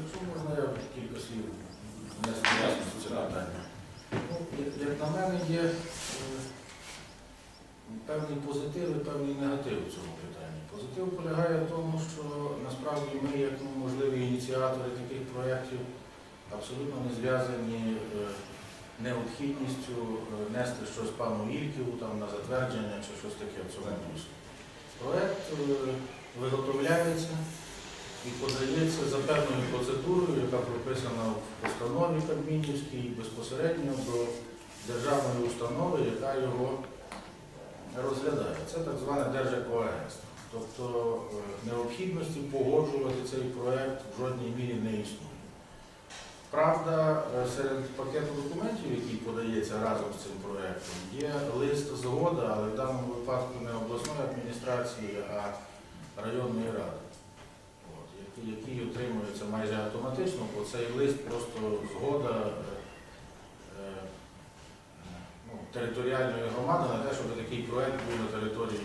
Якщо можна, я кілька слів внести ясність у це питання. Ну, як- на мене, є е, певні позитиви, певні негативи в цьому питанні. Позитив полягає в тому, що насправді ми, як ну, можливі ініціатори таких проєктів, абсолютно не зв'язані е, необхідністю е, нести щось пану Ільківу там, на затвердження чи щось таке в цьому дусі. Проєкт виготовляється і подається за певною процедурою, яка прописана в постанові Кабмінівській безпосередньо до державної установи, яка його розглядає. Це так зване Держекоагентство. Тобто е, необхідності погоджувати цей проект в жодній мірі не існує. Правда, е, серед пакету документів, який подається разом з цим проектом, є лист згода, але в даному випадку не обласної адміністрації, а районної ради, От, який- який отримується майже автоматично, бо цей лист просто згода е, е, ну, територіальної громади на те, щоб такий проект був на території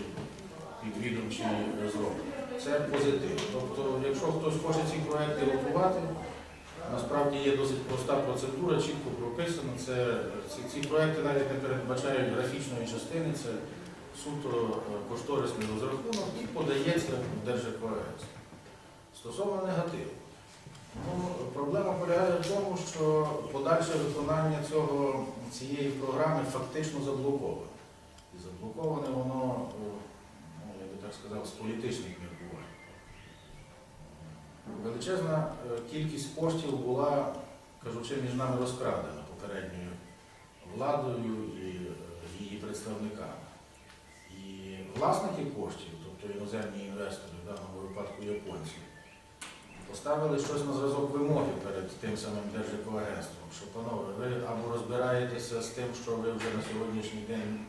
підвідомчої зроблений. Це позитив. Тобто, якщо хтось хоче ці проекти готувати, насправді є досить проста процедура, чітко прописана. Це, ці, ці проекти навіть не передбачають графічної частини, це суто е, кошторисний розрахунок і подається в Держекоагентство. Стосовно негативу. Ну, проблема полягає в тому, що подальше виконання цього, цієї програми фактично заблоковане. І заблоковане воно, е, ну, я би так сказав, з політичних міркувань. Величезна е, кількість коштів була, кажучи, між нами розкрадена попередньою владою і е, її представниками. І власники коштів, тобто іноземні інвестори, в даному випадку японці, поставили щось на зразок вимоги перед тим самим Держекоагентством, що, панове, ви або розбираєтеся з тим, що ви вже на сьогоднішній день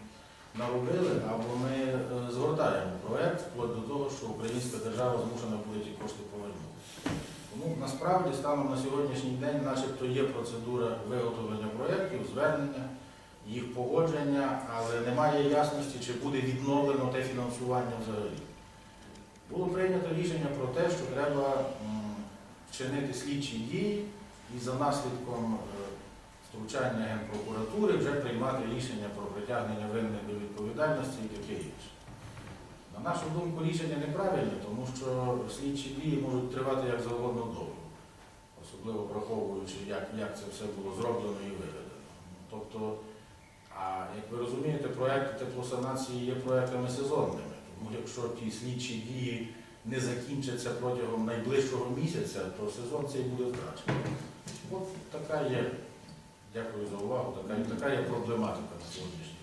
наробили, або ми е, згортаємо проект вплоть до того, що українська держава змушена буде ті кошти повернути. Тому насправді станом на сьогоднішній день начебто є процедура виготовлення проєктів, звернення, їх погодження, але немає ясності, чи буде відновлено те фінансування взагалі. Було прийнято рішення про те, що треба вчинити слідчі дії і за наслідком е, втручання Генпрокуратури вже приймати рішення про притягнення винних до відповідальності і таке інше. На нашу думку, рішення неправильне, тому що слідчі дії можуть тривати як завгодно довго, особливо враховуючи, як, як це все було зроблено і виведено. Тобто, а як ви розумієте, проекти теплосанації є проектами сезонними. Тому якщо ті слідчі дії не закінчиться протягом найближчого місяця, то сезон цей буде втрачений. От така є. Дякую за увагу. Така, така є проблематика на сьогоднішній